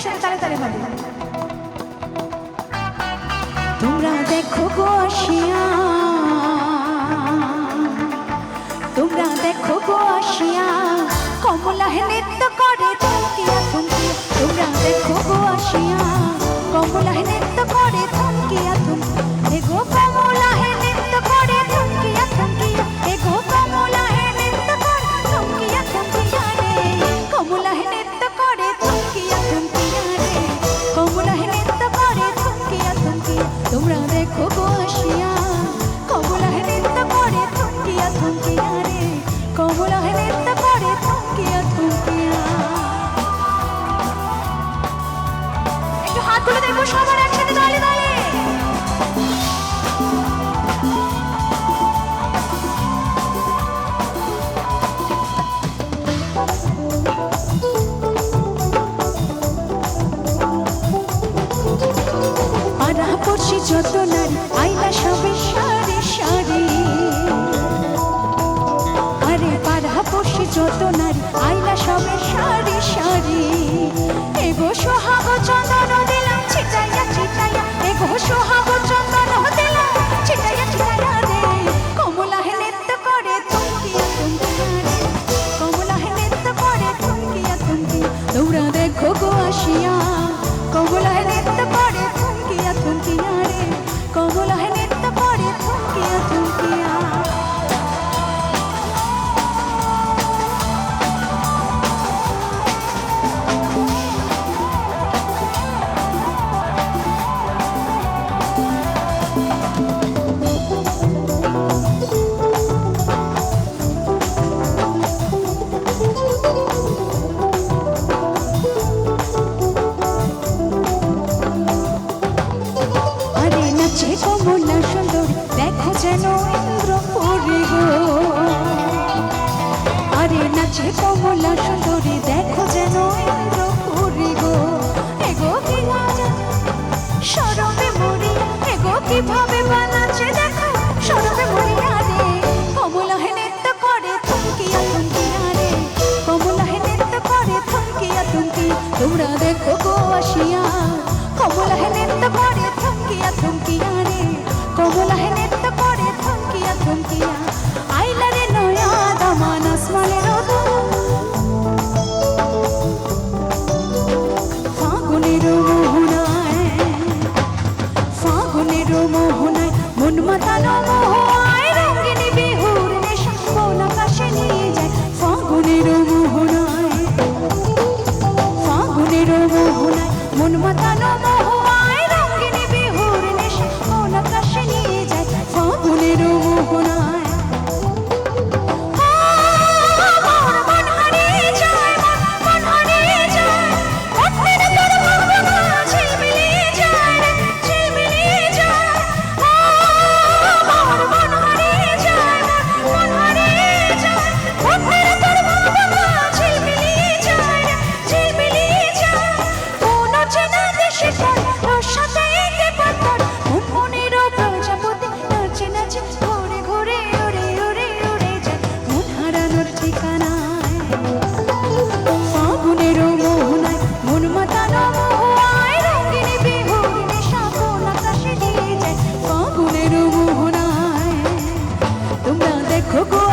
একসাথে তালে তালে হবে তোমরা দেখো বসিয়া তোমরা দেখো কমলা নৃত্য করে খুলে দেখব সবার একসাথে দলে দলে। যত নারী আইলা সবে ভরে থমকিয়া থমকিয়া রে কমলা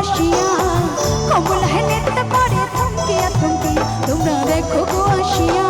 আসিয়া কমল হেলে পরে থমকিয়া থমকিয়া তোমরা দেখো গো আসিয়া।